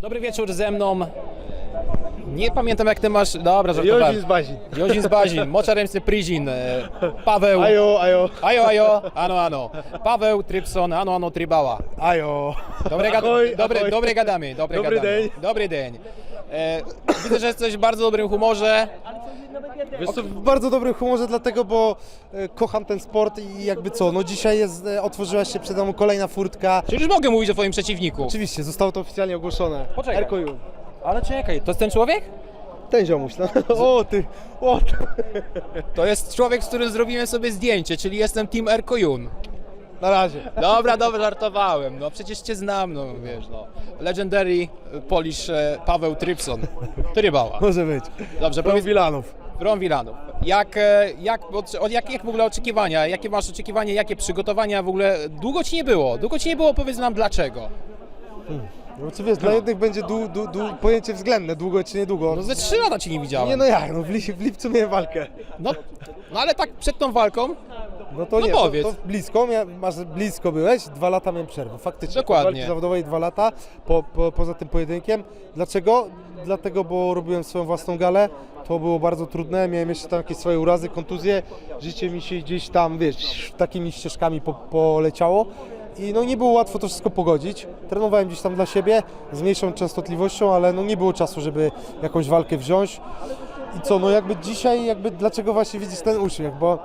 Dobry wieczór ze mną. Nie pamiętam jak ty masz. Dobra, żartowałem. Jozin z Bazin. Jozin z Bazin, Moczaremscy Prizin, e, Paweł. Ajo, ajo, Ajo, ajo, ano, ano. Paweł Trypson, ano, ano, Trybała. ajo. Dobre, gad Ahoj, dobre, ahoj. dobre gadamy, dobre Dobry gadamy. dzień. Dobry dzień. E, widzę, że jesteś w bardzo dobrym humorze. Wiesz co, w bardzo dobrym humorze dlatego, bo e, kocham ten sport i jakby co, no dzisiaj jest, e, otworzyła się przed nami kolejna furtka. Czyli już mogę mówić o twoim przeciwniku. Oczywiście, zostało to oficjalnie ogłoszone. Poczekaj. Jun. Ale czekaj, to jest ten człowiek? Ten ziomuś, no. O ty, o ty. To jest człowiek, z którym zrobimy sobie zdjęcie, czyli jestem Team Erko Jun. Na razie. Dobra, dobra, żartowałem. No przecież cię znam, no wiesz, no. Legendary Polish e, Paweł Trypson. Trybała. Może być. Dobrze, powiedz Wilanów. Ron Wilanów. Jak, e, jak, od, od, jak, jak w ogóle oczekiwania? Jakie masz oczekiwania, jakie przygotowania w ogóle? Długo ci nie było. Długo ci nie było, powiedz nam dlaczego. No co wiesz, dla jednych będzie pojęcie względne, długo czy niedługo. No ze trzy lata ci nie widziałem. Nie no jak, no w, li, w lipcu miałem walkę. No, no ale tak przed tą walką, No to No nie, powiedz. To, to blisko, mia, masz blisko byłeś, dwa lata miałem przerwę, faktycznie. Dokładnie. Po walce zawodowej dwa lata, po, po, poza tym pojedynkiem. Dlaczego? Dlatego, bo robiłem swoją własną galę, to było bardzo trudne, miałem jeszcze tam jakieś swoje urazy, kontuzje, życie mi się gdzieś tam, wiesz, takimi ścieżkami po, poleciało. I no nie było łatwo to wszystko pogodzić. Trenowałem gdzieś tam dla siebie, z mniejszą częstotliwością, ale no nie było czasu, żeby jakąś walkę wziąć. I co, no jakby dzisiaj, jakby dlaczego właśnie widzisz ten uśmiech, bo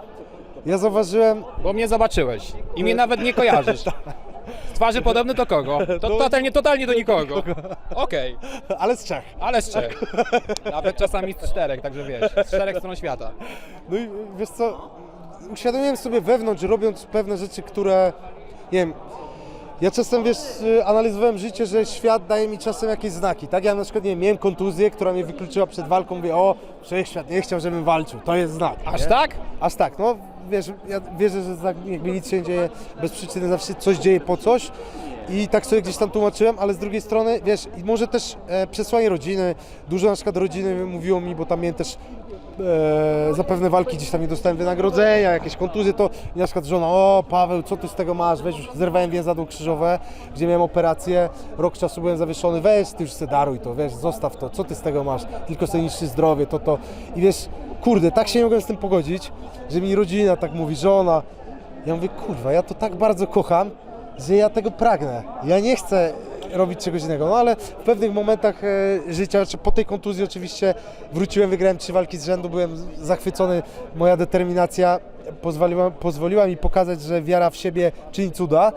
ja zauważyłem, bo mnie zobaczyłeś i mnie nawet nie kojarzysz. Z twarzy podobny do kogo? To Do- totalnie, totalnie do nikogo. Okej, ale z Czech. ale z trzech. Nawet czasami z czterech, także wiesz, z czterech stron świata. No i wiesz co, uświadomiłem sobie wewnątrz, robiąc pewne rzeczy, które, nie wiem, ja czasem, wiesz, y, analizowałem życie, że świat daje mi czasem jakieś znaki, tak? Ja na przykład, nie wiem, miałem kontuzję, która mnie wykluczyła przed walką, mówię, o, wszechświat nie chciał, żebym walczył, to jest znak. Aż nie? tak? Aż tak, no wiesz, ja wierzę, że tak jakby nic się nie dzieje bez przyczyny, zawsze coś dzieje po coś. I tak sobie gdzieś tam tłumaczyłem, ale z drugiej strony, wiesz, może też e, przesłanie rodziny, dużo na przykład rodziny mówiło mi, bo tam miałem też e, za pewne walki gdzieś tam nie dostałem wynagrodzenia, jakieś kontuzje, to i na przykład żona, o Paweł, co ty z tego masz, weź już zerwałem więzadło krzyżowe, gdzie miałem operację, rok czasu byłem zawieszony, weź ty już se daruj to, wiesz, zostaw to, co ty z tego masz, tylko sobie niszczy zdrowie, to to. I wiesz, kurde, tak się nie mogłem z tym pogodzić, że mi rodzina tak mówi, żona, ja mówię, kurwa, ja to tak bardzo kocham, że ja tego pragnę, ja nie chcę robić czegoś innego, no ale w pewnych momentach e, życia, czy po tej kontuzji oczywiście wróciłem, wygrałem trzy walki z rzędu, byłem zachwycony, moja determinacja pozwoliła, pozwoliła mi pokazać, że wiara w siebie czyni cuda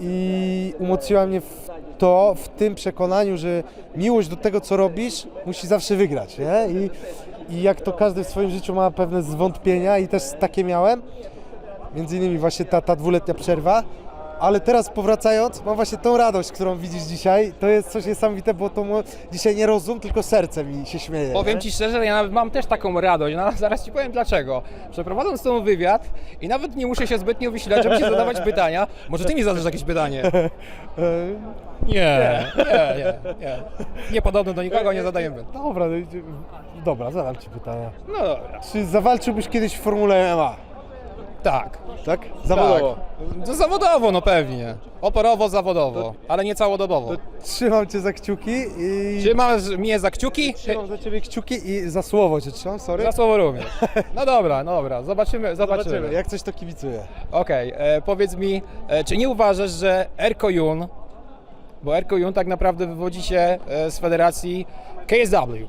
i umocniła mnie w to, w tym przekonaniu, że miłość do tego, co robisz, musi zawsze wygrać, nie? I, i jak to każdy w swoim życiu ma pewne zwątpienia i też takie miałem, między innymi właśnie ta, ta dwuletnia przerwa, ale teraz powracając, mam właśnie tą radość, którą widzisz dzisiaj, to jest coś niesamowite, bo to mo- dzisiaj nie rozum, tylko serce mi się śmieje. Powiem nie? Ci szczerze, ja nawet mam też taką radość, no, zaraz Ci powiem dlaczego. Przeprowadzam z Tobą wywiad i nawet nie muszę się zbytnio wysilać, żeby Ci zadawać pytania. Może Ty mi zadasz jakieś pytanie? E, Nie, nie, nie, nie. Niepodobny do nikogo, nie zadajemy. Dobra, no, idzie- dobra, zadam Ci pytania. No dobra. Czy zawalczyłbyś kiedyś w Formule MMA? Tak. Tak? Zawodowo. Tak. No, zawodowo, no pewnie. Oporowo, zawodowo, ale nie całodobowo. Trzymam Cię za kciuki i... Trzymasz mnie za kciuki? Trzymam za Ciebie kciuki i za słowo Cię trzymam, sorry. Za słowo również. No dobra, no dobra, zobaczymy, zobaczymy. Zobaczymy, jak coś to kibicuję. Okej, e, powiedz mi, e, czy nie uważasz, że Erko Jun, bo Erko Jun tak naprawdę wywodzi się e, z federacji KSW,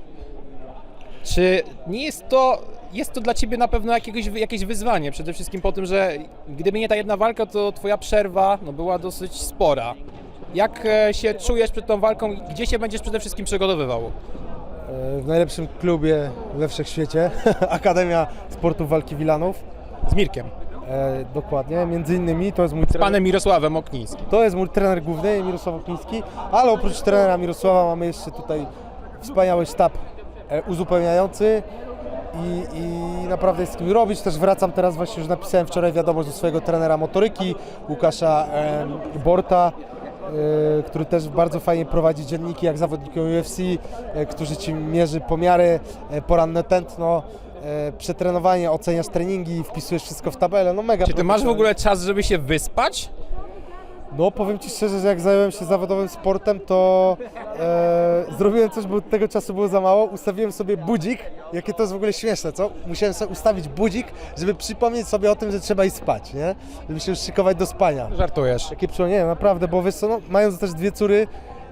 czy nie jest to, jest to dla Ciebie na pewno jakiegoś, jakieś wyzwanie, przede wszystkim po tym, że gdyby nie ta jedna walka, to Twoja przerwa no, była dosyć spora. Jak e, się czujesz przed tą walką? Gdzie się będziesz przede wszystkim przygotowywał? E, W najlepszym klubie we wszechświecie, Akademia Sportów Walki Wilanów. Z Mirkiem, E, dokładnie, między innymi to jest mój z trener, panem Mirosławem Oknińskim. to jest mój trener główny Mirosław Okliński, ale oprócz trenera Mirosława mamy jeszcze tutaj wspaniały sztab e, uzupełniający i, i naprawdę jest z kim robić. Też wracam teraz, właśnie już napisałem wczoraj wiadomość do swojego trenera motoryki, Łukasza em, Borta, e, który też bardzo fajnie prowadzi dzienniki jak zawodnikom UFC, e, którzy Ci mierzy pomiary, e, poranne tętno, e, przetrenowanie, oceniasz treningi, wpisujesz wszystko w tabelę, no mega Czy Ty masz w profesjonalnie. ogóle czas, żeby się wyspać? No, powiem Ci szczerze, że jak zająłem się zawodowym sportem, to e, zrobiłem coś, bo tego czasu było za mało. Ustawiłem sobie budzik. Jakie to jest w ogóle śmieszne, co? Musiałem sobie ustawić budzik, żeby przypomnieć sobie o tym, że trzeba iść spać, nie? Żeby się już szykować do spania. Żartujesz. Takie przypomnienie, naprawdę, bo wiesz co, no, mając też dwie córy,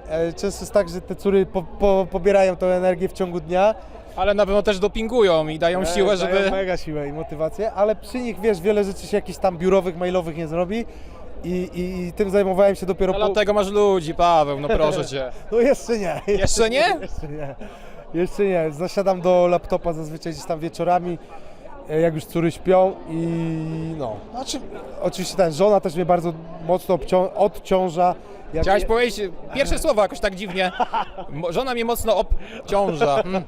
e, często jest tak, że te córy po, po, pobierają tą energię w ciągu dnia. Ale na pewno też dopingują i dają siłę, E, dają żeby... Mega siłę i motywację, ale przy nich, wiesz, wiele rzeczy się jakichś tam biurowych, mailowych nie zrobi. I, i, I tym zajmowałem się dopiero Ale po... dlatego masz ludzi, Paweł, no proszę cię. No jeszcze nie. Jeszcze nie? Jeszcze nie. Jeszcze nie. Zasiadam do laptopa zazwyczaj gdzieś tam wieczorami, e, jak już córy śpią i no. Znaczy, oczywiście ten, żona też mnie bardzo mocno obcią- odciąża. Jak Chciałeś powiedzieć pierwsze słowo jakoś tak dziwnie. Mo- Żona mnie mocno obciąża. Hmm.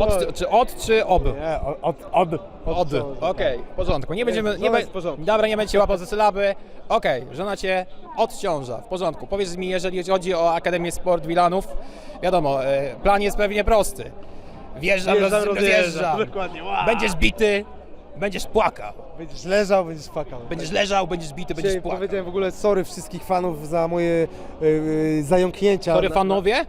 Od, czy od, czy ob? Nie, od, od, od, Od. Okej, w porządku. Nie będziemy. Nie żona be... jest w porządku. Dobra, nie będzie łapał ze sylaby. Okej, żona cię odciąża. W porządku. Powiedz mi, jeżeli chodzi o Akademię Sport Wilanów, wiadomo, e, plan jest pewnie prosty. Wjeżdżam, Wjeżdżam, roz, rozjeżdżam. Dokładnie, wow. Będziesz bity, będziesz płakał. Będziesz leżał, będziesz płakał. Będziesz leżał, będziesz bity, będziesz Dzisiaj płakał. powiedziałem w ogóle sorry wszystkich fanów za moje y, y, zająknięcia. Sorry na- fanowie?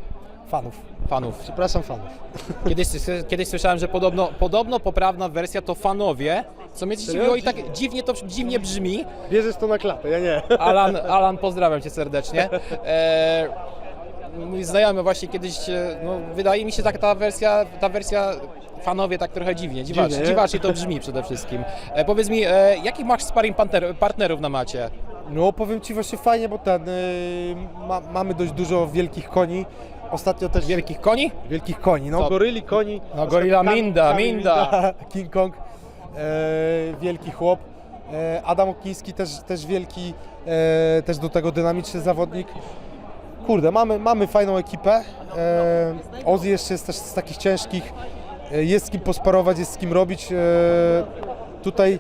Fanów. Fanów. Przepraszam fanów. Kiedyś, kiedyś słyszałem, że podobno, podobno poprawna wersja to fanowie, co mnie zdziwiło i tak dziwnie to dziwnie brzmi. Bierzesz to na klatę, ja nie. Alan, Alan pozdrawiam cię serdecznie. E, mój znajomy właśnie kiedyś, e, no, wydaje mi się tak ta wersja, ta wersja fanowie tak trochę dziwnie, dziwacznie, Dziwnie, nie? dziwacznie to brzmi przede wszystkim. E, powiedz mi, e, jakich masz sparring partner, partnerów na macie? No powiem Ci właśnie fajnie, bo ten, y, ma, mamy dość dużo wielkich koni. Ostatnio też Wielkich koni? wielkich koni, no Co? goryli, koni. No, goryla Kam- Minda, Minda. King Kong, e, wielki chłop. E, Adam Okiński też, też wielki, e, też do tego dynamiczny zawodnik. Kurde, mamy, mamy fajną ekipę. E, Ozzy jeszcze jest też z takich ciężkich. E, jest z kim posparować, jest z kim robić. E, tutaj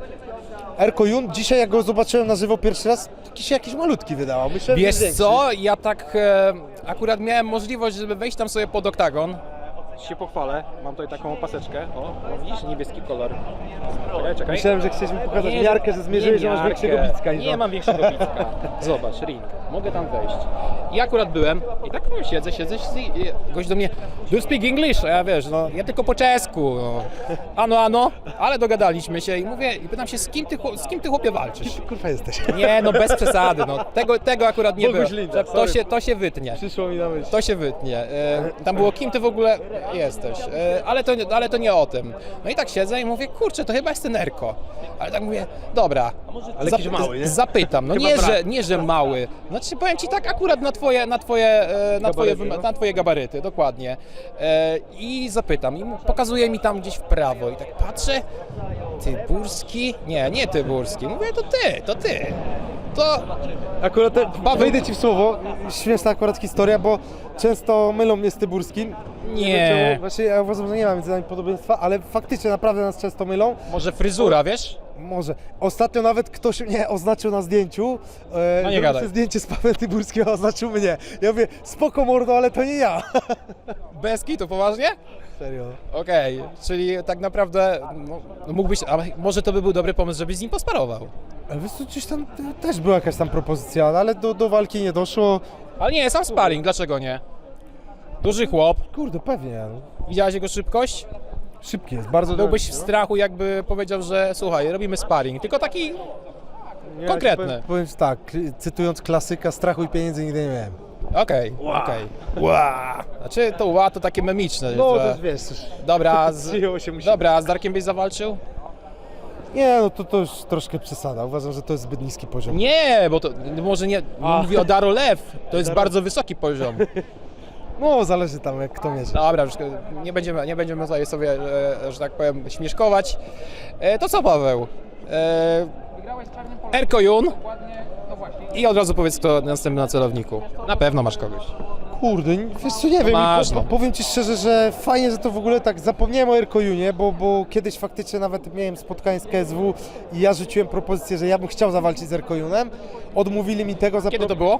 Erko Jun, dzisiaj jak go zobaczyłem na żywo pierwszy raz, się jakiś malutki wydawał. Że Wiesz większy. co, ja tak e, akurat miałem możliwość, żeby wejść tam sobie pod oktagon. Się pochwalę, mam tutaj taką paseczkę, o, widzisz, niebieski kolor. Czekaj, czekaj. Myślałem, że chciałeś mi pokazać Nie, miarkę, że zmierzyłeś, że masz miarkę. większego bicka niż Nie on. mam większego bicka. Zobacz, ring. Mogę tam wejść. I akurat byłem i tak no, siedzę, siedzę, siedzę i gość do mnie, do you speak English? A ja wiesz, no, ja tylko po czesku. No. Ano, ano, ale dogadaliśmy się i mówię, i pytam się, z kim ty, chłop- z kim ty chłopie walczysz? Kurwa jesteś. Nie, no bez przesady, no. Tego, tego akurat nie Boguś było. Linda, To sorry. się, to się wytnie. Przyszło mi na myśl. To się wytnie. E, tam było, kim ty w ogóle jesteś. E, ale, to, ale to nie o tym. No i tak siedzę i mówię, kurczę, to chyba jest ten Erko. Ale tak mówię, dobra. Ale jakiś mały, nie? Zapytam. No Chyba nie że, nie, że mały. Znaczy powiem ci tak akurat na twoje, na twoje, e, na twoje, Gabaryty, no. na twoje gabaryty, dokładnie. E, I zapytam. I pokazuje mi tam gdzieś w prawo. I tak patrzę. Tyburski? Nie, nie Tyburski. Mówię, to ty, to ty. To Akurat te, wejdę Ci w słowo, śmieszna akurat historia, bo często mylą mnie z Tyburskim. Nie. wiem czemu, Właśnie ja uważam, że nie ma między nami podobieństwa, ale faktycznie naprawdę nas często mylą. może fryzura, wiesz? Może. Ostatnio nawet ktoś mnie oznaczył na zdjęciu. E, No nie zrobił gadaj. sobie zdjęcie z Pawłem Tyburskim, a oznaczył mnie. Ja mówię, spoko mordo, ale to nie ja. Bez kitu, poważnie? Serio. Okej, czyli tak naprawdę no, mógłbyś, a może to by był dobry pomysł, żebyś z nim posparował. Ale wiesz co, gdzieś tam też była jakaś tam propozycja, ale do, do walki nie doszło. Ale nie, sam sparring, dlaczego nie? Duży chłop, Kurde, pewnie. widziałeś jego szybkość? Szybki jest, bardzo Byłbyś w no. strachu, jakby powiedział, że słuchaj, robimy sparring, tylko taki Ja konkretny. Powiem, powiem ci tak, cytując klasyka, strachu i pieniędzy nigdy nie miałem. Okej, okej. Ła. Znaczy to ła to takie memiczne. No, że... to wiesz, już Dobra, z... przyjęło się musi. Dobra, z Darkiem byś zawalczył? Nie, no to, to już troszkę przesada. Uważam, że to jest zbyt niski poziom. Nie, bo to może nie, A. mówi o Daro Lew, to jest bardzo wysoki poziom. No, zależy tam, jak kto mierzy. Dobra, już nie będziemy, nie będziemy tutaj sobie, e, że tak powiem, śmieszkować. E, To co, Paweł? E, Erko Jun i od razu powiedz, kto następny na celowniku. Na pewno masz kogoś. Kurde, wiesz co, nie wiem. Po, po, powiem Ci szczerze, że fajnie, że to w ogóle tak zapomniałem o Erkojunie, bo, bo kiedyś faktycznie nawet miałem spotkanie z KSW i ja rzuciłem propozycję, że ja bym chciał zawalczyć z Erkojunem. Odmówili mi tego. Kiedy zapro- to było?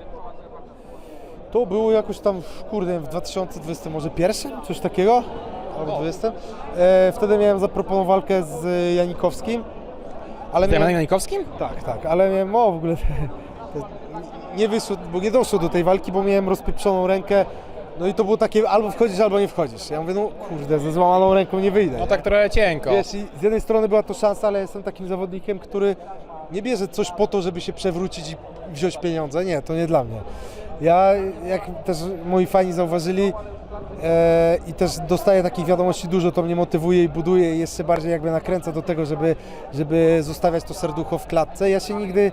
To było jakoś tam, kurde, w 2020 może pierwszym, coś takiego, albo 20. E, wtedy miałem zaproponowaną walkę z Janikowskim, ale Z miałem, Janikowskim? tak, tak, ale miałem, o w ogóle, nie wyszło, bo nie doszło do tej walki, bo miałem rozpieprzoną rękę. No i to było takie albo wchodzisz, albo nie wchodzisz. Ja mówię, no kurde, ze złamaną ręką nie wyjdę. No tak trochę cienko. Wiesz, i z jednej strony była to szansa, ale jestem takim zawodnikiem, który nie bierze coś po to, żeby się przewrócić i wziąć pieniądze. Nie, to nie dla mnie. Ja, jak też moi fani zauważyli e, i też dostaję takich wiadomości dużo, to mnie motywuje i buduje i jeszcze bardziej jakby nakręca do tego, żeby, żeby zostawiać to serducho w klatce. Ja się nigdy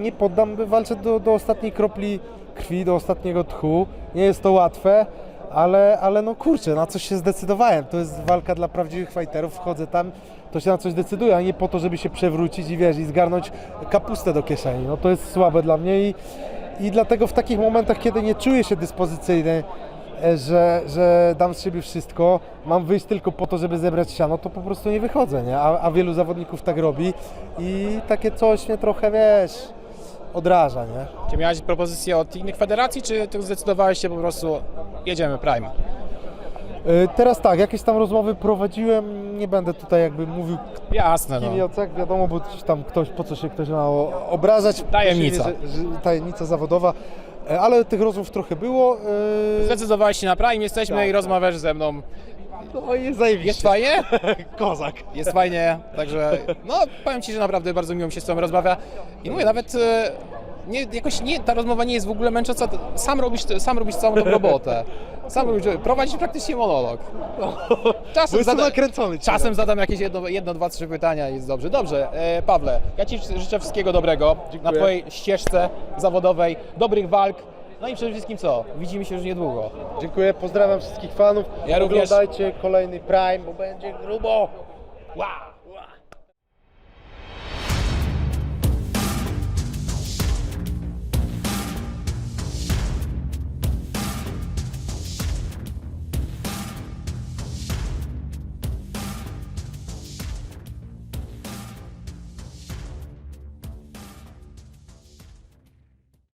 nie poddam, walczę do, do ostatniej kropli krwi, do ostatniego tchu. Nie jest to łatwe, ale, ale no kurczę, na coś się zdecydowałem. To jest walka dla prawdziwych fighterów, wchodzę tam, to się na coś decyduje, a nie po to, żeby się przewrócić i wiesz, i zgarnąć kapustę do kieszeni. No to jest słabe dla mnie i, i dlatego w takich momentach, kiedy nie czuję się dyspozycyjny, e, że, że dam z siebie wszystko, mam wyjść tylko po to, żeby zebrać siano, to po prostu nie wychodzę, nie? A, a wielu zawodników tak robi i takie coś mnie trochę, wiesz, odraża, nie? Czy miałeś propozycje od innych federacji, czy ty zdecydowałeś się po prostu, jedziemy Prime? E, Teraz tak, jakieś tam rozmowy prowadziłem, nie będę tutaj jakby mówił Jasne, kim i no. o co, jak wiadomo, bo gdzieś tam ktoś, po co się ktoś ma o- obrażać. Tajemnica. Że, że, tajemnica zawodowa, E, ale tych rozmów trochę było. e, Zdecydowałeś się na Prime, jesteśmy Tak, i rozmawiasz ze mną. No jest zajebiście. Jest fajnie? kozak. Jest fajnie, także no powiem Ci, że naprawdę bardzo miło mi się z Tobą rozmawia i mówię, nawet e, nie, jakoś nie, ta rozmowa nie jest w ogóle męcząca, sam robisz, sam robisz całą tą robotę, sam robisz, prowadzisz praktycznie monolog. Czasem, zada, nakręcony. czasem zadam jakieś jedno, jedno, dwa, trzy pytania i jest dobrze. Dobrze, e, Pawle, ja Ci życzę wszystkiego dobrego na Dziękuję. Twojej ścieżce zawodowej, dobrych walk, no i przede wszystkim co, widzimy się już niedługo. Dziękuję, pozdrawiam wszystkich fanów. Ja również. Oglądajcie kolejny Prime, bo będzie grubo. Wow!